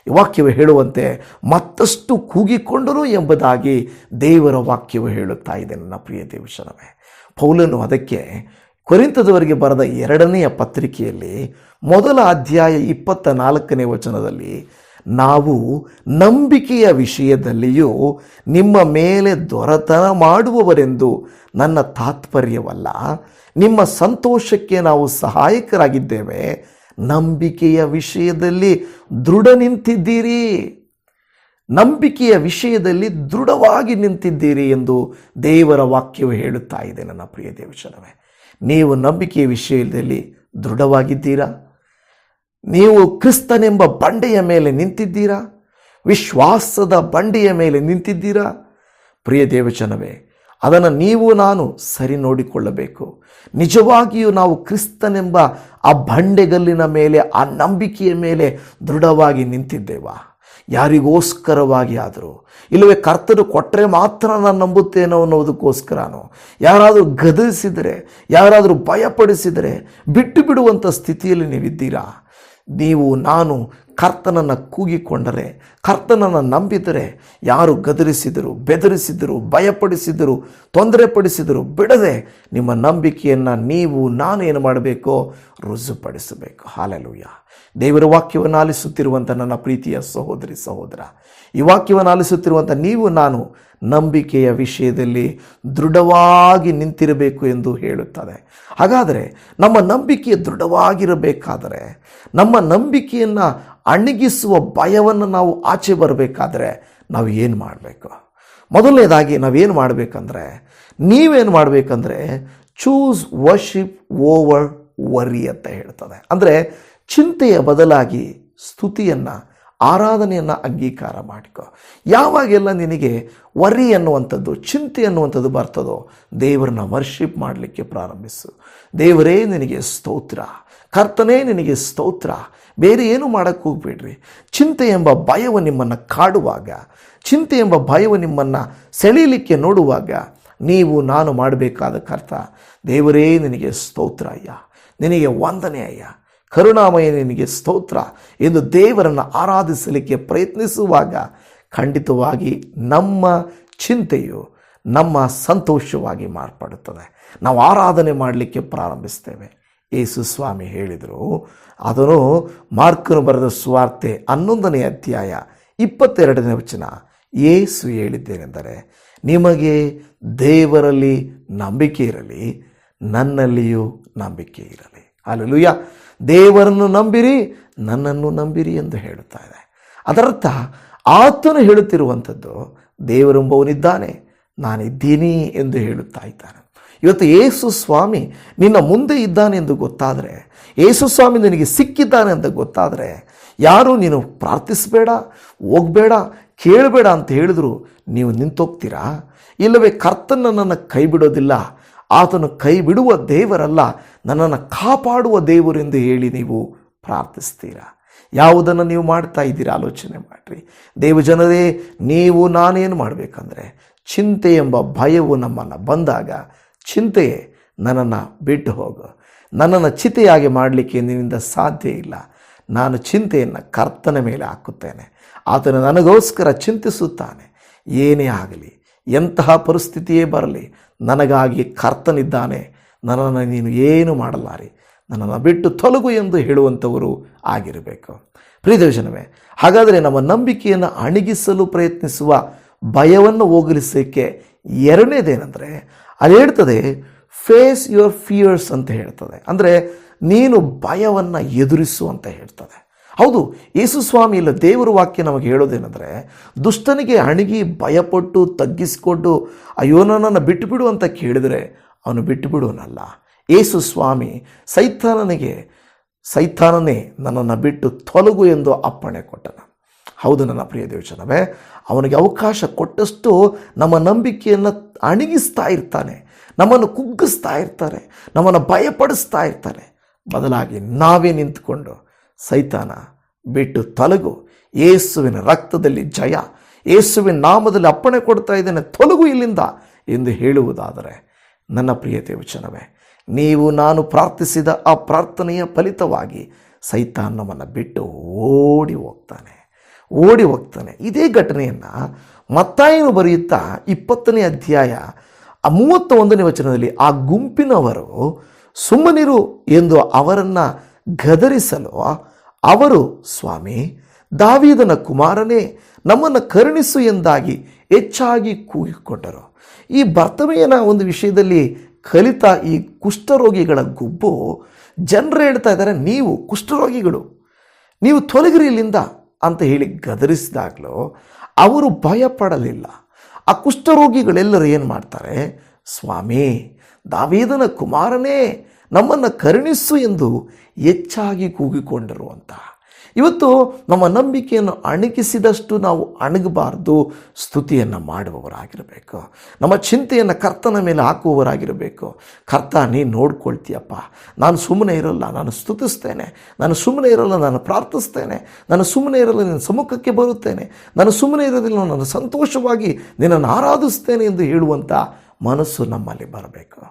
ವಾಕ್ಯವು ಹೇಳುವಂತೆ, ಮತ್ತಷ್ಟು ಕೂಗಿಕೊಂಡರು ಎಂಬುದಾಗಿ ದೇವರ ವಾಕ್ಯವು ಹೇಳುತ್ತಾ ಇದೆ ನನ್ನ ಪ್ರಿಯ ದೇವಶನವೇ ಪೌಲನು ಅದಕ್ಕೆ ಕೊರಿಂತದವರಿಗೆ ಬರೆದ ಎರಡನೆಯ ಪತ್ರಿಕೆಯಲ್ಲಿ ಮೊದಲ ಅಧ್ಯಾಯ ಇಪ್ಪತ್ತ ನಾಲ್ಕನೇ ವಚನದಲ್ಲಿ, ನಾವು ನಂಬಿಕೆಯ ವಿಷಯದಲ್ಲಿಯೂ ನಿಮ್ಮ ಮೇಲೆ ದೊರೆತನ ಮಾಡುವವರೆಂದು ನನ್ನ ತಾತ್ಪರ್ಯವಲ್ಲ. ನಿಮ್ಮ ಸಂತೋಷಕ್ಕೆ ನಾವು ಸಹಾಯಕರಾಗಿದ್ದೇವೆ. ನಂಬಿಕೆಯ ವಿಷಯದಲ್ಲಿ ದೃಢ ನಿಂತಿದ್ದೀರಿ. ನಂಬಿಕೆಯ ವಿಷಯದಲ್ಲಿ ದೃಢವಾಗಿ ನಿಂತಿದ್ದೀರಿ ಎಂದು ದೇವರ ವಾಕ್ಯವು ಹೇಳುತ್ತಾ ಇದೆ, ನನ್ನ ಪ್ರಿಯ ದೇವಶನವೇ ನೀವು ನಂಬಿಕೆಯ ವಿಷಯದಲ್ಲಿ ದೃಢವಾಗಿದ್ದೀರಾ? ನೀವು ಕ್ರಿಸ್ತನೆಂಬ ಬಂಡೆಯ ಮೇಲೆ ನಿಂತಿದ್ದೀರಾ? ವಿಶ್ವಾಸದ ಬಂಡೆಯ ಮೇಲೆ ನಿಂತಿದ್ದೀರಾ? ಪ್ರಿಯ ದೇವಚನವೇ ಅದನ್ನು ನೀವು ನಾನು ಸರಿ ನೋಡಿಕೊಳ್ಳಬೇಕು. ನಿಜವಾಗಿಯೂ ನಾವು ಕ್ರಿಸ್ತನೆಂಬ ಆ ಬಂಡೆಗಲ್ಲಿನ ಮೇಲೆ, ಆ ನಂಬಿಕೆಯ ಮೇಲೆ ದೃಢವಾಗಿ ನಿಂತಿದ್ದೇವಾ? ಯಾರಿಗೋಸ್ಕರವಾಗಿ ಆದರೂ. ಇಲ್ಲವೇ ಕರ್ತನು ಕೊಟ್ಟರೆ ಮಾತ್ರ ನಾನು ನಂಬುತ್ತೇನೋ ಅನ್ನೋದಕ್ಕೋಸ್ಕರನೋ ಯಾರಾದರೂ ಗದರಿಸಿದರೆ, ಯಾರಾದರೂ ಭಯಪಡಿಸಿದರೆ, ಬಿಟ್ಟು ಬಿಡುವಂಥ ಸ್ಥಿತಿಯಲ್ಲಿ ನೀವಿದ್ದೀರಾ? ನೀವು, ನಾನು ಕರ್ತನನ್ನು ಕೂಗಿಕೊಂಡರೆ, ಕರ್ತನನ್ನು ನಂಬಿದರೆ ಯಾರು ಗದರಿಸಿದರು, ಬೆದರಿಸಿದರು, ಭಯಪಡಿಸಿದರು ತೊಂದರೆ ಪಡಿಸಿದರು ಬಿಡದೆ ನಿಮ್ಮ ನಂಬಿಕೆಯನ್ನು ನೀವು, ನಾನು ಏನು ಮಾಡಬೇಕು ರುಜುಪಡಿಸಬೇಕು. ಹಾಲೆಲುಯ್ಯ ದೇವರ ವಾಕ್ಯವನ್ನು ಆಲಿಸುತ್ತಿರುವಂಥ ನನ್ನ ಪ್ರೀತಿಯ ಸಹೋದರಿ, ಸಹೋದರ, ಈ ವಾಕ್ಯವನ್ನು ಆಲಿಸುತ್ತಿರುವಂಥ ನೀವು, ನಾನು ನಂಬಿಕೆಯ ವಿಷಯದಲ್ಲಿ ದೃಢವಾಗಿ ನಿಂತಿರಬೇಕು ಎಂದು ಹೇಳುತ್ತದೆ. ಹಾಗಾದರೆ ನಮ್ಮ ನಂಬಿಕೆ ದೃಢವಾಗಿರಬೇಕಾದರೆ, ನಮ್ಮ ನಂಬಿಕೆಯನ್ನು ಅಣಗಿಸುವ ಭಯವನ್ನು ನಾವು ಆಚೆ ಬರಬೇಕಾದರೆ ನಾವು ಏನು ಮಾಡಬೇಕು? ಮೊದಲನೇದಾಗಿ ನಾವೇನು ಮಾಡಬೇಕಂದ್ರೆ, ನೀವೇನು ಮಾಡಬೇಕಂದ್ರೆ ಚೂಸ್ ವರ್ಷಿಪ್ ಓವರ್ ವರಿ ಅಂತ ಹೇಳ್ತದೆ. ಅಂದರೆ ಚಿಂತೆಯ ಬದಲಾಗಿ ಸ್ತುತಿಯನ್ನು ಆರಾಧನೆಯನ್ನು ಅಂಗೀಕಾರ ಮಾಡಿಕೊ. ಯಾವಾಗೆಲ್ಲ ನಿನಗೆ ವರಿ ಅನ್ನುವಂಥದ್ದು, ಚಿಂತೆ ಅನ್ನುವಂಥದ್ದು ಬರ್ತದೋ, ದೇವರನ್ನ ವರ್ಷಿಪ್ ಮಾಡಲಿಕ್ಕೆ ಪ್ರಾರಂಭಿಸು. ದೇವರೇ ನಿನಗೆ ಸ್ತೋತ್ರ. ಕರ್ತನೇ ನಿನಗೆ ಸ್ತೋತ್ರ. ಬೇರೆ ಏನು ಮಾಡೋಕ್ಕೆ ಹೋಗ್ಬೇಡ್ರಿ. ಚಿಂತೆ ಎಂಬ ಭಯವು ನಿಮ್ಮನ್ನು ಕಾಡುವಾಗ, ಚಿಂತೆ ಎಂಬ ಭಯವು ನಿಮ್ಮನ್ನು ಸೆಳೀಲಿಕ್ಕೆ ನೋಡುವಾಗ, ನೀವು, ನಾನು ಮಾಡಬೇಕಾದ ಕರ್ತ, ದೇವರೇ ನಿನಗೆ ಸ್ತೋತ್ರ ಅಯ್ಯ. ನಿನಗೆ ವಂದನೆ ಅಯ್ಯ. ಕರುಣಾಮಯ ನಿನಗೆ ಸ್ತೋತ್ರ ಎಂದು ದೇವರನ್ನು ಆರಾಧಿಸಲಿಕ್ಕೆ ಪ್ರಯತ್ನಿಸುವಾಗ ಖಂಡಿತವಾಗಿ ನಮ್ಮ ಚಿಂತೆಯು ನಮ್ಮ ಸಂತೋಷವಾಗಿ ಮಾರ್ಪಡುತ್ತದೆ. ನಾವು ಆರಾಧನೆ ಮಾಡಲಿಕ್ಕೆ ಪ್ರಾರಂಭಿಸ್ತೇವೆ. ಯೇಸು ಸ್ವಾಮಿ ಹೇಳಿದರು ಅದನ್ನು ಮಾರ್ಕನು ಬರೆದ ಸುವಾರ್ತೆ ಹನ್ನೊಂದನೇ ಅಧ್ಯಾಯ ಇಪ್ಪತ್ತೆರಡನೇ ವಚನ ಏಸು ಹೇಳಿದ್ದೇನೆಂದರೆ, ನಿಮಗೆ ದೇವರಲ್ಲಿ ನಂಬಿಕೆ ಇರಲಿ, ನನ್ನಲ್ಲಿಯೂ ನಂಬಿಕೆ ಇರಲಿ. ಅಲ್ಲೂಯ್ಯ ದೇವರನ್ನು ನಂಬಿರಿ, ನನ್ನನ್ನು ನಂಬಿರಿ ಎಂದು ಹೇಳುತ್ತಾ ಇದೆ. ಅದರರ್ಥ, ಆತನು ಹೇಳುತ್ತಿರುವಂಥದ್ದು, ದೇವರೆಂಬವನಿದ್ದಾನೆ, ನಾನಿದ್ದೀನಿ ಎಂದು ಹೇಳುತ್ತಾ ಇದ್ದಾನೆ. ಇವತ್ತು ಏಸು ಸ್ವಾಮಿ ನಿನ್ನ ಮುಂದೆ ಇದ್ದಾನೆ ಎಂದು ಗೊತ್ತಾದರೆ ಏಸು ಸ್ವಾಮಿ ನಿನಗೆ ಸಿಕ್ಕಿದ್ದಾನೆ ಅಂತ ಗೊತ್ತಾದರೆ, ಯಾರು ನೀನು ಪ್ರಾರ್ಥಿಸಬೇಡ, ಹೋಗಬೇಡ, ಕೇಳಬೇಡ ಅಂತ ಹೇಳಿದ್ರು, ನೀವು ನಿಂತೋಗ್ತೀರಾ? ಇಲ್ಲವೇ ಕರ್ತನ ನನ್ನನ್ನು ಕೈ ಬಿಡೋದಿಲ್ಲ ಆತನು ಕೈ ಬಿಡುವ ದೇವರಲ್ಲ, ನನ್ನನ್ನು ಕಾಪಾಡುವ ದೇವರೆಂದು ಹೇಳಿ ನೀವು ಪ್ರಾರ್ಥಿಸ್ತೀರಾ? ಯಾವುದನ್ನು ನೀವು ಮಾಡ್ತಾ ಇದ್ದೀರಾ? ಆಲೋಚನೆ ಮಾಡಿರಿ. ದೇವಜನರೇ, ನೀವು ನಾನೇನು ಮಾಡಬೇಕಂದ್ರೆ, ಚಿಂತೆ ಎಂಬ ಭಯವು ನಮ್ಮನ್ನು ಬಂದಾಗ, ಚಿಂತೆಯೇ ನನ್ನನ್ನು ಬಿಟ್ಟು ಹೋಗು. ನನ್ನನ್ನು ಚಿತೆಯಾಗಿ ಮಾಡಲಿಕ್ಕೆ ನಿನ್ನಿಂದ ಸಾಧ್ಯ ಇಲ್ಲ. ನಾನು ಚಿಂತೆಯನ್ನು ಕರ್ತನ ಮೇಲೆ ಹಾಕುತ್ತೇನೆ. ಆತನು ನನಗೋಸ್ಕರ ಚಿಂತಿಸುತ್ತಾನೆ. ಏನೇ ಆಗಲಿ ಎಂತಹ ಪರಿಸ್ಥಿತಿಯೇ ಬರಲಿ, ನನಗಾಗಿ ಕರ್ತನಿದ್ದಾನೆ. ನನ್ನನ್ನು ನೀನು ಏನು ಮಾಡಲಾರಿ? ನನ್ನನ್ನು ಬಿಟ್ಟು ತೊಲಗು ಎಂದು ಹೇಳುವಂಥವರು ಆಗಿರಬೇಕು. ಪ್ರಿಯದರ್ಶನವೇ ಹಾಗಾದರೆ ನಮ್ಮ ನಂಬಿಕೆಯನ್ನು ಅಣಗಿಸಲು ಪ್ರಯತ್ನಿಸುವ ಭಯವನ್ನು ಹೋಗಲಿಸಲಿಕ್ಕೆ ಎರಡನೇದೇನೆಂದರೆ ಅದು ಹೇಳ್ತದೆ ಫೇಸ್ ಯುವರ್ ಫಿಯರ್ಸ್ ಅಂತ ಹೇಳ್ತದೆ. ಅಂದರೆ, ನೀನು ಭಯವನ್ನು ಎದುರಿಸು ಅಂತ ಹೇಳ್ತದೆ. ಹೌದು, ಯೇಸು ಸ್ವಾಮಿ ಇಲ್ಲ, ದೇವರ ವಾಕ್ಯ ನಮಗೆ ಹೇಳೋದೇನೆಂದರೆ, ದುಷ್ಟನಿಗೆ ಅಣಗಿ ಭಯಪಟ್ಟು, ತಗ್ಗಿಸಿಕೊಂಡು, ಅಯ್ಯೋ, ನನ್ನನ್ನು ಬಿಟ್ಟುಬಿಡು ಅಂತ ಕೇಳಿದರೆ ಅವನು ಬಿಟ್ಟುಬಿಡುವನಲ್ಲ. ಯೇಸು ಸ್ವಾಮಿ ಸೈತಾನನಿಗೆ, ಸೈತಾನನೇ ನನ್ನನ್ನು ಬಿಟ್ಟು ತೊಲಗು ಎಂದು ಅಪ್ಪಣೆ ಕೊಟ್ಟನು. ಹೌದು ನನ್ನ ಪ್ರಿಯ ದೇವಚನವೇ ಅವನಿಗೆ ಅವಕಾಶ ಕೊಟ್ಟಷ್ಟು ನಮ್ಮ ನಂಬಿಕೆಯನ್ನು ಅಣಗಿಸ್ತಾ ಇರ್ತಾನೆ, ನಮ್ಮನ್ನು ಕುಗ್ಗಿಸ್ತಾ ಇರ್ತಾರೆ, ನಮ್ಮನ್ನು ಭಯಪಡಿಸ್ತಾ ಇರ್ತಾರೆ. ಬದಲಾಗಿ ನಾವೇ ನಿಂತುಕೊಂಡು ಸೈತಾನ ಬಿಟ್ಟು ತೊಲಗು. ಯೇಸುವಿನ ರಕ್ತದಲ್ಲಿ ಜಯ ಯೇಸುವಿನ ನಾಮದಲ್ಲಿ ಅಪ್ಪಣೆ ಕೊಡ್ತಾ ಇದ್ದೇನೆ, ತೊಲಗು ಇಲ್ಲಿಂದ ಎಂದು ಹೇಳುವುದಾದರೆ, ನನ್ನ ಪ್ರಿಯತೆ ವಚನವೇ ನೀವು ನಾನು ಪ್ರಾರ್ಥಿಸಿದ ಆ ಪ್ರಾರ್ಥನೆಯ ಫಲಿತವಾಗಿ ಸೈತಾನ್ನವನ್ನು ಬಿಟ್ಟು ಓಡಿ ಹೋಗ್ತಾನೆ ಓಡಿ ಹೋಗ್ತಾನೆ. ಇದೇ ಘಟನೆಯನ್ನು ಮತ್ತಾಯನು ಬರೆಯುತ್ತಾ ಇಪ್ಪತ್ತನೇ ಅಧ್ಯಾಯ ಆ ಮೂವತ್ತ ಒಂದನೇ ವಚನದಲ್ಲಿ, ಆ ಗುಂಪಿನವರು ಸುಮ್ಮನಿರು ಎಂದು ಅವರನ್ನು ಗದರಿಸಲು, ಅವರು, ಸ್ವಾಮಿ, ದಾವಿದನ ಕುಮಾರನೇ, ನಮ್ಮನ್ನು ಕರುಣಿಸು ಎಂದಾಗಿ ಹೆಚ್ಚಾಗಿ ಕೂಗಿಕೊಂಡರು. ಈ ಬರ್ತಮೆಯನ ಒಂದು ವಿಷಯದಲ್ಲಿ ಕಲಿತ ಈ ಕುಷ್ಠರೋಗಿಗಳ ಗುಂಪು ಜನರು ಹೇಳ್ತಾ ಇದ್ದಾರೆ, ನೀವು ಕುಷ್ಠರೋಗಿಗಳು. ನೀವು ತೊಲಗಿರಿ ಇಲ್ಲಿಂದ ಅಂತ ಹೇಳಿ ಗದರಿಸಿದಾಗಲೂ ಅವರು ಭಯಪಡಲಿಲ್ಲ. ಆ ಕುಷ್ಠರೋಗಿಗಳೆಲ್ಲರೂ ಏನು ಮಾಡ್ತಾರೆ, ಸ್ವಾಮಿ, ದಾವೇದನ ಕುಮಾರನೇ ನಮ್ಮನ್ನು ಕರುಣಿಸು ಎಂದು ಹೆಚ್ಚಾಗಿ ಕೂಗಿಕೊಂಡರು ಅಂತ ಇವತ್ತು ನಮ್ಮ ನಂಬಿಕೆಯನ್ನು ಅಣಗಿಸಿದಷ್ಟು ನಾವು ಅಣಗಬಾರ್ದು, ಸ್ತುತಿಯನ್ನು ಮಾಡುವವರಾಗಿರಬೇಕು. ನಮ್ಮ ಚಿಂತೆಯನ್ನು ಕರ್ತನ ಮೇಲೆ ಹಾಕುವವರಾಗಿರಬೇಕು. ಕರ್ತ ನೀನು ನೋಡ್ಕೊಳ್ತೀಯಪ್ಪ. ನಾನು ಸುಮ್ಮನೆ ಇರಲ್ಲ, ನಾನು ಸ್ತುತಿಸ್ತೇನೆ. ನಾನು ಸುಮ್ಮನೆ ಇರಲ್ಲ, ನಾನು ಪ್ರಾರ್ಥಿಸ್ತೇನೆ. ನಾನು ಸುಮ್ಮನೆ ಇರಲ್ಲ, ನಿನ್ನ ಸಮ್ಮುಖಕ್ಕೆ ಬರುತ್ತೇನೆ. ನಾನು ಸುಮ್ಮನೆ ಇರೋದಿಲ್ಲ, ನಾನು ಸಂತೋಷವಾಗಿ ನಿನ್ನನ್ನು ಆರಾಧಿಸ್ತೇನೆ ಎಂದು ಹೇಳುವಂಥ ಮನಸ್ಸು ನಮ್ಮಲ್ಲಿ ಬರಬೇಕು.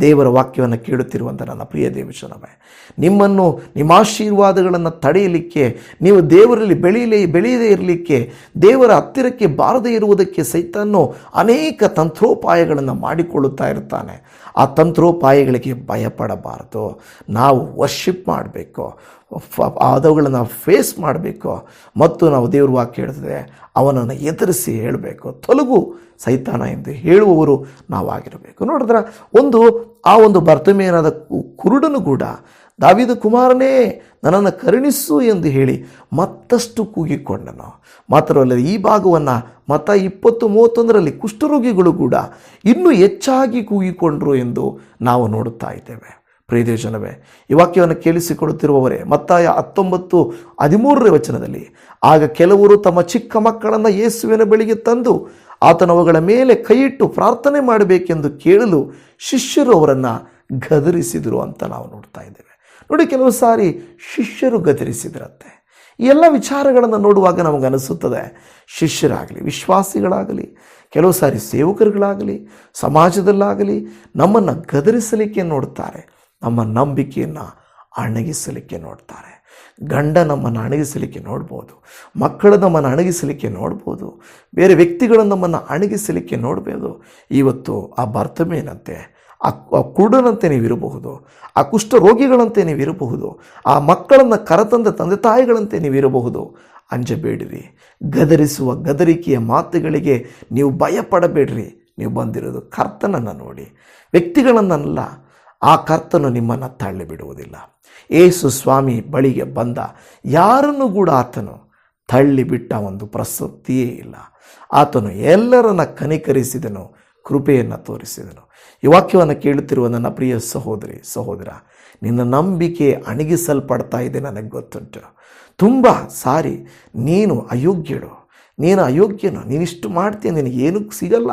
ದೇವರ ವಾಕ್ಯವನ್ನು ಕೇಳುತ್ತಿರುವಂಥ ನನ್ನ ಪ್ರಿಯ ದೇವಚನವೇ ನಿಮ್ಮನ್ನು ನಿಮ್ಮ ಆಶೀರ್ವಾದಗಳನ್ನು ತಡೆಯಲಿಕ್ಕೆ, ನೀವು ದೇವರಲ್ಲಿ ಬೆಳೆಯಲೇ, ಬೆಳೆಯದೇ ಇರಲಿಕ್ಕೆ, ದೇವರ ಹತ್ತಿರಕ್ಕೆ ಬಾರದೇ ಇರುವುದಕ್ಕೆ ಸೈತನ್ನು ಅನೇಕ ತಂತ್ರೋಪಾಯಗಳನ್ನು ಮಾಡಿಕೊಳ್ಳುತ್ತಾ ಇರ್ತಾನೆ ಆ ತಂತ್ರೋಪಾಯಗಳಿಗೆ ಭಯಪಡಬಾರದು. ನಾವು ವರ್ಷಿಪ್ ಮಾಡಬೇಕು. ಅದವುಗಳನ್ನು ಫೇಸ್ ಮಾಡಬೇಕು. ಮತ್ತು ನಾವು ದೇವ್ರ ವಾಕ್ಯ ಹೇಳಿದ್ರೆ ಅವನನ್ನು ಎದುರಿಸಿ ಹೇಳಬೇಕು. ತೊಲಗು ಸೈತಾನ ಎಂದು ಹೇಳುವವರು ನಾವಾಗಿರಬೇಕು. ನೋಡಿದ್ರೆ, ಒಂದು, ಆ ಒಂದು ಬರ್ತಮೇನಾದ ಕುರುಡನು ಕೂಡ ದಾವಿದ ಕುಮಾರನೇ, ನನ್ನನ್ನು ಕರುಣಿಸು ಎಂದು ಹೇಳಿ ಮತ್ತಷ್ಟು ಕೂಗಿಕೊಂಡನು. ಮಾತ್ರವಲ್ಲದೆ ಈ ಭಾಗವನ್ನು ಮತ ಇಪ್ಪತ್ತು ಮೂವತ್ತೊಂದರಲ್ಲಿ ಕುಷ್ಠರೋಗಿಗಳು ಕೂಡ ಇನ್ನೂ ಹೆಚ್ಚಾಗಿ ಕೂಗಿಕೊಂಡರು ಎಂದು ನಾವು ನೋಡುತ್ತಾ ಇದ್ದೇವೆ. ಪ್ರೀತಿಯ ಜನವೇ ಈ ವಾಕ್ಯವನ್ನು ಕೇಳಿಸಿಕೊಳ್ಳುತ್ತಿರುವವರೇ, ಮತ್ತಾಯ ಹತ್ತೊಂಬತ್ತು ಹದಿಮೂರರ ವಚನದಲ್ಲಿ, ಆಗ ಕೆಲವರು ತಮ್ಮ ಚಿಕ್ಕ ಮಕ್ಕಳನ್ನು ಯೇಸುವಿನ ಬಳಿಗೆ ತಂದು ಆತನವುಗಳ ಮೇಲೆ ಕೈಯಿಟ್ಟು ಪ್ರಾರ್ಥನೆ ಮಾಡಬೇಕೆಂದು ಕೇಳಲು ಶಿಷ್ಯರು ಅವರನ್ನು ಗದರಿಸಿದರು ಅಂತ ನಾವು ನೋಡ್ತಾ ಇದ್ದೇವೆ. ನೋಡಿ ಕೆಲವು ಸಾರಿ ಶಿಷ್ಯರು ಗದರಿಸಿದ್ರಂತೆ. ಎಲ್ಲ ವಿಚಾರಗಳನ್ನು ನೋಡುವಾಗ ನಮಗನಿಸುತ್ತದೆ ಶಿಷ್ಯರಾಗಲಿ, ವಿಶ್ವಾಸಿಗಳಾಗಲಿ, ಕೆಲವು ಸಾರಿ ಸೇವಕರುಗಳಾಗಲಿ, ಸಮಾಜದಲ್ಲಾಗಲಿ ನಮ್ಮನ್ನು ಗದರಿಸಲಿಕ್ಕೆ ನೋಡ್ತಾರೆ, ನಮ್ಮ ನಂಬಿಕೆಯನ್ನು ಅಣಗಿಸಲಿಕ್ಕೆ ನೋಡ್ತಾರೆ. ಗಂಡ ನಮ್ಮನ್ನು ಅಣಗಿಸಲಿಕ್ಕೆ ನೋಡ್ಬೋದು, ಮಕ್ಕಳು ನಮ್ಮನ್ನು ಅಣಗಿಸಲಿಕ್ಕೆ ನೋಡ್ಬೋದು, ಬೇರೆ ವ್ಯಕ್ತಿಗಳು ನಮ್ಮನ್ನು ಅಣಗಿಸಲಿಕ್ಕೆ ನೋಡ್ಬೋದು. ಇವತ್ತು ಆ ಬರ್ತಮೇನಂತೆ ಆ ಕುರುಡನಂತೆ ನೀವಿರಬಹುದು, ಆ ಕುಷ್ಠರೋಗಿಗಳಂತೆ ನೀವಿರಬಹುದು, ಆ ಮಕ್ಕಳನ್ನು ಕರತಂದ ತಂದೆ ತಾಯಿಗಳಂತೆ ನೀವಿರಬಹುದು. ಅಂಜಬೇಡಿರಿ, ಗದರಿಸುವ ಗದರಿಕೆಯ ಮಾತುಗಳಿಗೆ ನೀವು ಭಯಪಡಬೇಡ್ರಿ. ನೀವು ಬಂದಿರೋದು ಕರ್ತನನ್ನು ನೋಡಿ. ವ್ಯಕ್ತಿಗಳನ್ನಲ್ಲ, ಆ ಕರ್ತನು ನಿಮ್ಮನ್ನು ತಳ್ಳಿ ಬಿಡುವುದಿಲ್ಲ ಏಸು ಸ್ವಾಮಿ ಬಳಿಗೆ ಬಂದ ಯಾರನ್ನು ಕೂಡ ಆತನು ತಳ್ಳಿಬಿಟ್ಟ ಒಂದು ಪ್ರಸಕ್ತಿಯೇ ಇಲ್ಲ. ಆತನು ಎಲ್ಲರನ್ನ ಕನಿಕರಿಸಿದನು. ಕೃಪೆಯನ್ನು ತೋರಿಸಿದನು. ಈ ವಾಕ್ಯವನ್ನು ಕೇಳುತ್ತಿರುವ ನನ್ನ ಪ್ರಿಯ ಸಹೋದರಿ, ಸಹೋದರ, ನಿನ್ನ ನಂಬಿಕೆ ಅಣಗಿಸಲ್ಪಡ್ತಾ ಇದೆ ನನಗೆ ಗೊತ್ತುಂಟು. ತುಂಬ ಸಾರಿ, ನೀನು ಅಯೋಗ್ಯಳು. ನೀನು ಅಯೋಗ್ಯನು. ನೀನಿಷ್ಟು ಮಾಡ್ತೀಯ ನಿನಗೆ ಏನೂ ಸಿಗಲ್ಲ,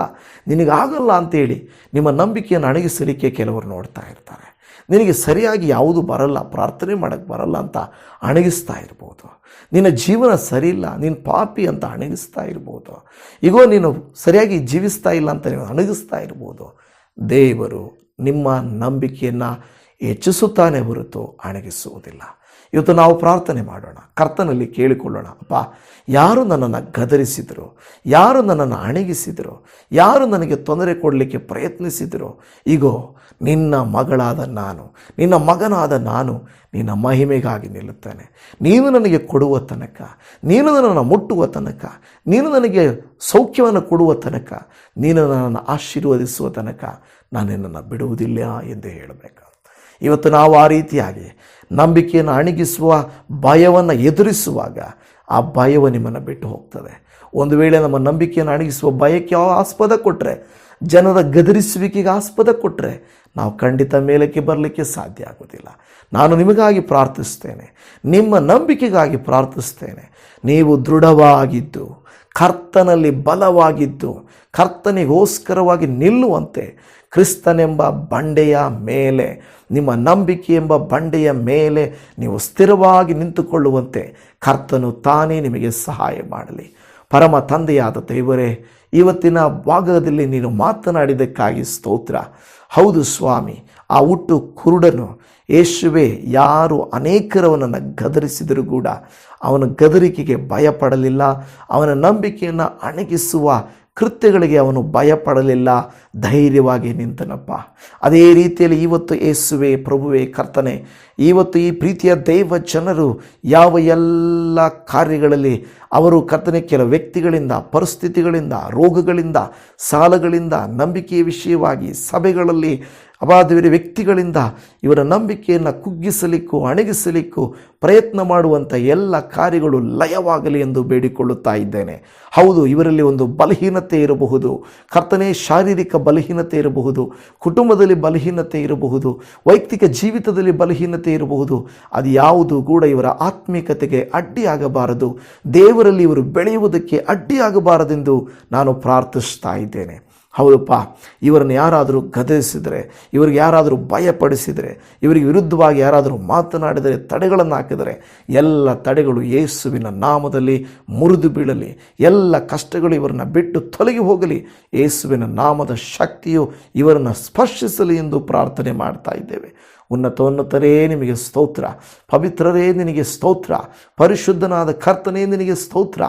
ನಿನಗಾಗಲ್ಲ ಅಂತೇಳಿ ನಿಮ್ಮ ನಂಬಿಕೆಯನ್ನು ಅಣಗಿಸಲಿಕ್ಕೆ ಕೆಲವರು ನೋಡ್ತಾ ಇರ್ತಾರೆ. ನಿನಗೆ ಸರಿಯಾಗಿ ಯಾವುದು ಬರಲ್ಲ, ಪ್ರಾರ್ಥನೆ ಮಾಡೋಕ್ಕೆ ಬರಲ್ಲ ಅಂತ ಅಣಗಿಸ್ತಾ ಇರ್ಬೋದು. ನಿನ್ನ ಜೀವನ ಸರಿಯಿಲ್ಲ ನೀನು ಪಾಪಿ ಅಂತ ಅಣಗಿಸ್ತಾ ಇರ್ಬೋದು. ಈಗೋ ನೀನು ಸರಿಯಾಗಿ ಜೀವಿಸ್ತಾ ಇಲ್ಲ ಅಂತ ನೀನು ಅಣಗಿಸ್ತಾ ಇರ್ಬೋದು. ದೇವರು ನಿಮ್ಮ ನಂಬಿಕೆಯನ್ನು ಹೆಚ್ಚಿಸುತ್ತಾನೆ ಹೊರತು ಅಣಗಿಸುವುದಿಲ್ಲ. ಇವತ್ತು ನಾವು ಪ್ರಾರ್ಥನೆ ಮಾಡೋಣ. ಕರ್ತನಲ್ಲಿ ಕೇಳಿಕೊಳ್ಳೋಣ. ಅಪ್ಪ, ಯಾರು ನನ್ನನ್ನು ಗದರಿಸಿದರು? ಯಾರು ನನ್ನನ್ನು ಅಣಗಿಸಿದರು? ಯಾರು ನನಗೆ ತೊಂದರೆ ಕೊಡಲಿಕ್ಕೆ ಪ್ರಯತ್ನಿಸಿದರು? ಈಗೋ ನಿನ್ನ ಮಗಳಾದ ನಾನು, ನಿನ್ನ ಮಗನಾದ ನಾನು ನಿನ್ನ ಮಹಿಮೆಗಾಗಿ ನಿಲ್ಲುತ್ತೇನೆ. ನೀನು ನನಗೆ ಕೊಡುವ ತನಕ, ನೀನು ನನ್ನನ್ನು ಮುಟ್ಟುವ ತನಕ, ನೀನು ನನಗೆ ಸೌಖ್ಯವನ್ನು ಕೊಡುವ ತನಕ, ನೀನು ನನ್ನನ್ನು ಆಶೀರ್ವದಿಸುವ ತನಕ ನಾನು ನಿನ್ನನ್ನು ಬಿಡುವುದಿಲ್ಲ ಎಂದು ಹೇಳಬೇಕು ಇವತ್ತು ನಾವು ಆ ರೀತಿಯಾಗಿ ನಂಬಿಕೆಯನ್ನು ಅಣಗಿಸುವ ಭಯವನ್ನು ಎದುರಿಸುವಾಗ ಆ ಭಯವು ನಿಮ್ಮನ್ನು ಬಿಟ್ಟು ಹೋಗ್ತದೆ. ಒಂದು ವೇಳೆ ನಮ್ಮ ನಂಬಿಕೆಯನ್ನು ಅಣಗಿಸುವ ಭಯಕ್ಕೆ ಆಸ್ಪದ ಕೊಟ್ಟರೆ ಜನರ ಗದರಿಸುವಿಕೆಗೆ ಆಸ್ಪದ ಕೊಟ್ಟರೆ ನಾವು ಖಂಡಿತ ಮೇಲಕ್ಕೆ ಬರಲಿಕ್ಕೆ ಸಾಧ್ಯ ಆಗೋದಿಲ್ಲ ನಾನು ನಿಮಗಾಗಿ ಪ್ರಾರ್ಥಿಸ್ತೇನೆ ನಿಮ್ಮ ನಂಬಿಕೆಗಾಗಿ ಪ್ರಾರ್ಥಿಸ್ತೇನೆ ನೀವು ದೃಢವಾಗಿದ್ದು, ಕರ್ತನಲ್ಲಿ ಬಲವಾಗಿದ್ದು, ಕರ್ತನಿಗೋಸ್ಕರವಾಗಿ ನಿಲ್ಲುವಂತೆ ಕ್ರಿಸ್ತನೆಂಬ ಬಂಡೆಯ ಮೇಲೆ, ನಿಮ್ಮ ನಂಬಿಕೆ ಎಂಬ ಬಂಡೆಯ ಮೇಲೆ ನೀವು ಸ್ಥಿರವಾಗಿ ನಿಂತುಕೊಳ್ಳುವಂತೆ ಕರ್ತನು ತಾನೇ ನಿಮಗೆ ಸಹಾಯ ಮಾಡಲಿ. ಪರಮ ತಂದೆಯಾದ ದೇವರೇ, ಇವತ್ತಿನ ಭಾಗದಲ್ಲಿ ನೀನು ಮಾತನಾಡಿದ್ದಕ್ಕಾಗಿ ಸ್ತೋತ್ರ. ಹೌದು ಸ್ವಾಮಿ, ಆ ಹುಟ್ಟು ಕುರುಡನು ಯೇಸುವೆ, ಯಾರು ಅನೇಕರವನನ್ನು ಗದರಿಸಿದರೂ ಕೂಡ ಅವನ ಗದರಿಕೆಗೆ ಭಯಪಡಲಿಲ್ಲ, ಅವನ ನಂಬಿಕೆಯನ್ನು ಅಣಗಿಸುವ ಕೃತ್ಯಗಳಿಗೆ ಅವನು ಭಯಪಡಲಿಲ್ಲ. ಧೈರ್ಯವಾಗಿ ನಿಂತನಪ್ಪ. ಅದೇ ರೀತಿಯಲ್ಲಿ ಇವತ್ತು ಏಸುವೆ ಪ್ರಭುವೆ, ಕರ್ತನೆ, ಇವತ್ತು ಈ ಪ್ರೀತಿಯ ದೈವ ಜನರು ಯಾವ ಎಲ್ಲ ಕಾರ್ಯಗಳಲ್ಲಿ ಅವರು ಕರ್ತನೆ, ಕೆಲ ವ್ಯಕ್ತಿಗಳಿಂದ, ಪರಿಸ್ಥಿತಿಗಳಿಂದ, ರೋಗಗಳಿಂದ, ಸಾಲಗಳಿಂದ, ನಂಬಿಕೆಯ ವಿಷಯವಾಗಿ, ಸಭೆಗಳಲ್ಲಿ ಅಬಾಧವಿರ ವ್ಯಕ್ತಿಗಳಿಂದ ಇವರ ನಂಬಿಕೆಯನ್ನು ಕುಗ್ಗಿಸಲಿಕ್ಕೂ, ಅಣಗಿಸಲಿಕ್ಕೂ ಪ್ರಯತ್ನ ಮಾಡುವಂಥ ಎಲ್ಲ ಕಾರ್ಯಗಳು ಲಯವಾಗಲಿ ಎಂದು ಬೇಡಿಕೊಳ್ಳುತ್ತಾ ಇದ್ದೇನೆ. ಹೌದು, ಇವರಲ್ಲಿ ಒಂದು ಬಲಹೀನತೆ ಇರಬಹುದು. ಕರ್ತನೆ, ಶಾರೀರಿಕ ಬಲಹೀನತೆ ಇರಬಹುದು. ಕುಟುಂಬದಲ್ಲಿ ಬಲಹೀನತೆ ಇರಬಹುದು. ವೈಯಕ್ತಿಕ ಜೀವಿತದಲ್ಲಿ ಬಲಹೀನತೆ ಇರಬಹುದು. ಅದು ಯಾವುದು ಕೂಡ ಇವರ ಆತ್ಮೀಕತೆಗೆ ಅಡ್ಡಿಯಾಗಬಾರದು. ದೇವರಲ್ಲಿ ಇವರು ಬೆಳೆಯುವುದಕ್ಕೆ ಅಡ್ಡಿಯಾಗಬಾರದೆಂದು ನಾನು ಪ್ರಾರ್ಥಿಸ್ತಾ ಇದ್ದೇನೆ. ಹೌದಪ್ಪ, ಇವರನ್ನು ಯಾರಾದರೂ ಗದರಿಸಿದರೆ, ಇವರಿಗೆ ಯಾರಾದರೂ ಭಯಪಡಿಸಿದರೆ, ಇವರಿಗೆ ವಿರುದ್ಧವಾಗಿ ಯಾರಾದರೂ ಮಾತನಾಡಿದರೆ, ತಡೆಗಳನ್ನು ಹಾಕಿದರೆ, ಎಲ್ಲ ತಡೆಗಳು ಯೇಸುವಿನ ನಾಮದಲ್ಲಿ ಮುರಿದು ಬೀಳಲಿ. ಎಲ್ಲ ಕಷ್ಟಗಳು ಇವರನ್ನು ಬಿಟ್ಟು ತೊಲಗಿ ಹೋಗಲಿ. ಯೇಸುವಿನ ನಾಮದ ಶಕ್ತಿಯು ಇವರನ್ನು ಸ್ಪರ್ಶಿಸಲಿ ಎಂದು ಪ್ರಾರ್ಥನೆ ಮಾಡ್ತಾ ಇದ್ದೇವೆ. ಉನ್ನತೋನ್ನತರೇ ನಿಮಗೆ ಸ್ತೋತ್ರ, ಪವಿತ್ರರೇ ನಿನಗೆ ಸ್ತೋತ್ರ, ಪರಿಶುದ್ಧನಾದ ಕರ್ತನೇ ನಿನಗೆ ಸ್ತೋತ್ರ.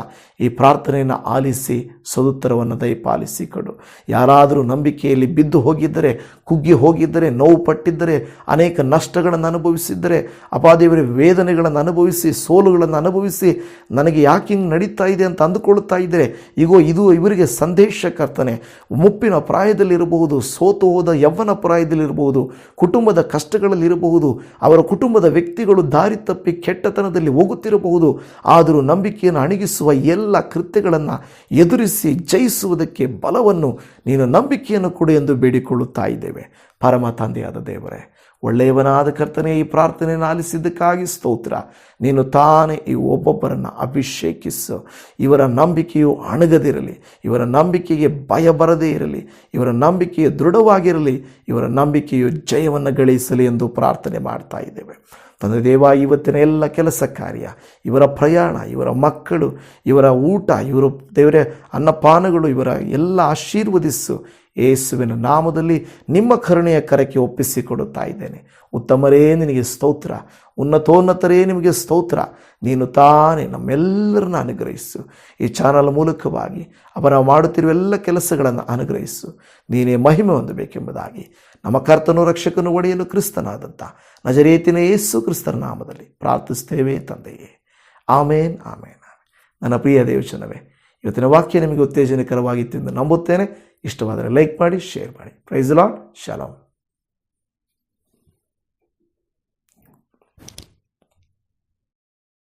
ಈ ಪ್ರಾರ್ಥನೆಯನ್ನು ಆಲಿಸಿ ಸದುತ್ತರವನ್ನು ದಯಪಾಲಿಸಿ ಕೊಡು ಯಾರಾದರೂ ನಂಬಿಕೆಯಲ್ಲಿ ಬಿದ್ದು ಹೋಗಿದ್ದರೆ, ಕುಗ್ಗಿ ಹೋಗಿದ್ದರೆ, ನೋವು ಪಟ್ಟಿದ್ದರೆ, ಅನೇಕ ನಷ್ಟಗಳನ್ನು ಅನುಭವಿಸಿದ್ದರೆ, ಅಪಾದೇವರ ವೇದನೆಗಳನ್ನು ಅನುಭವಿಸಿ, ಸೋಲುಗಳನ್ನು ಅನುಭವಿಸಿ, ನನಗೆ ಯಾಕೆ ಹಿಂಗೆ ನಡೀತಾ ಇದೆ ಅಂತ ಅಂದುಕೊಳ್ಳುತ್ತಾ ಇದ್ದರೆ ಈಗೋ ಇದು ಇವರಿಗೆ ಸಂದೇಶ ಕರ್ತನೆ. ಮುಪ್ಪಿನ ಪ್ರಾಯದಲ್ಲಿರಬಹುದು, ಸೋತು ಹೋದ ಯವ್ವನ ಪ್ರಾಯದಲ್ಲಿರಬಹುದು, ಕುಟುಂಬದ ಕಷ್ಟಗಳಲ್ಲಿರಬಹುದು, ಅವರ ಕುಟುಂಬದ ವ್ಯಕ್ತಿಗಳು ದಾರಿ ತಪ್ಪಿ ಕೆಟ್ಟತನದಲ್ಲಿ ಹೋಗುತ್ತಿರಬಹುದು, ಆದರೂ ನಂಬಿಕೆಯನ್ನು ಅಣಗಿಸುವ ಎಲ್ಲ ಕೃತ್ಯಗಳನ್ನು ಎದುರಿಸಿ ಜಯಿಸುವುದಕ್ಕೆ ಬಲವನ್ನು ನೀನು ನಂಬಿಕೆಯನ್ನು ಕೊಡು ಎಂದು ಬೇಡಿಕೊಳ್ಳುತ್ತಾ ಇದ್ದೇವೆ. ಪರಮ ತಂದೆಯಾದ ದೇವರೇ, ಒಳ್ಳೆಯವನಾದ ಕರ್ತನೆ, ಈ ಪ್ರಾರ್ಥನೆಯನ್ನು ಆಲಿಸಿದ್ದಕ್ಕಾಗಿ ಸ್ತೋತ್ರ. ನೀನು ತಾನೇ ಈ ಒಬ್ಬೊಬ್ಬರನ್ನು ಅಭಿಷೇಕಿಸು. ಇವರ ನಂಬಿಕೆಯು ಅಣಗದಿರಲಿ, ಇವರ ನಂಬಿಕೆಗೆ ಭಯ ಬರದೇ ಇರಲಿ, ಇವರ ನಂಬಿಕೆಯು ದೃಢವಾಗಿರಲಿ, ಇವರ ನಂಬಿಕೆಯು ಜಯವನ್ನು ಗಳಿಸಲಿ ಎಂದು ಪ್ರಾರ್ಥನೆ ಮಾಡ್ತಾ ಇದ್ದೇವೆ. ತಂದೆ, ದೇವ, ಇವತ್ತಿನ ಎಲ್ಲ ಕೆಲಸ ಕಾರ್ಯ, ಇವರ ಪ್ರಯಾಣ, ಇವರ ಮಕ್ಕಳು, ಇವರ ಊಟ, ಇವರು ದೇವರ, ಅನ್ನಪಾನಗಳು, ಇವರ ಎಲ್ಲ ಆಶೀರ್ವದಿಸು ಯೇಸುವಿನ ನಾಮದಲ್ಲಿ ನಿಮ್ಮ ಕರುಣೆಯ ಕರಕ್ಕೆ ಒಪ್ಪಿಸಿಕೊಡುತ್ತಾ ಇದ್ದೇನೆ. ಉತ್ತಮರೇ ನಿನಗೆ ಸ್ತೋತ್ರ, ಉನ್ನತೋನ್ನತರೇ ನಿಮಗೆ ಸ್ತೋತ್ರ. ನೀನು ತಾನೇ ನಮ್ಮೆಲ್ಲರನ್ನ ಅನುಗ್ರಹಿಸು. ಈ ಚಾನಲ್ ಮೂಲಕವಾಗಿ ಅವರ ಮಾಡುತ್ತಿರುವ ಎಲ್ಲ ಕೆಲಸಗಳನ್ನು ಅನುಗ್ರಹಿಸು. ನೀನೇ ಮಹಿಮೆ ಹೊಂದಬೇಕೆಂಬುದಾಗಿ ನಮ್ಮ ಕರ್ತನು ರಕ್ಷಕನು ಒಡೆಯಲು ಕ್ರಿಸ್ತನಾದಂಥ ನಜರೇತಿನ ಯೇಸು ಕ್ರಿಸ್ತನ ನಾಮದಲ್ಲಿ ಪ್ರಾರ್ಥಿಸ್ತೇವೆ ತಂದೆಯೇ. ಆಮೇನ್ ಆಮೇನ್. ನನ್ನ ಪ್ರಿಯ ದೇವಚನವೇ ಇವತ್ತಿನ ವಾಕ್ಯ ನಿಮಗೆ ಉತ್ತೇಜನಕರವಾಗಿತ್ತು ಎಂದು ನಂಬುತ್ತೇನೆ. ಇಷ್ಟವಾದರೆ ಲೈಕ್ ಮಾಡಿ, ಶೇರ್ ಮಾಡಿ. Praise Lord shalom.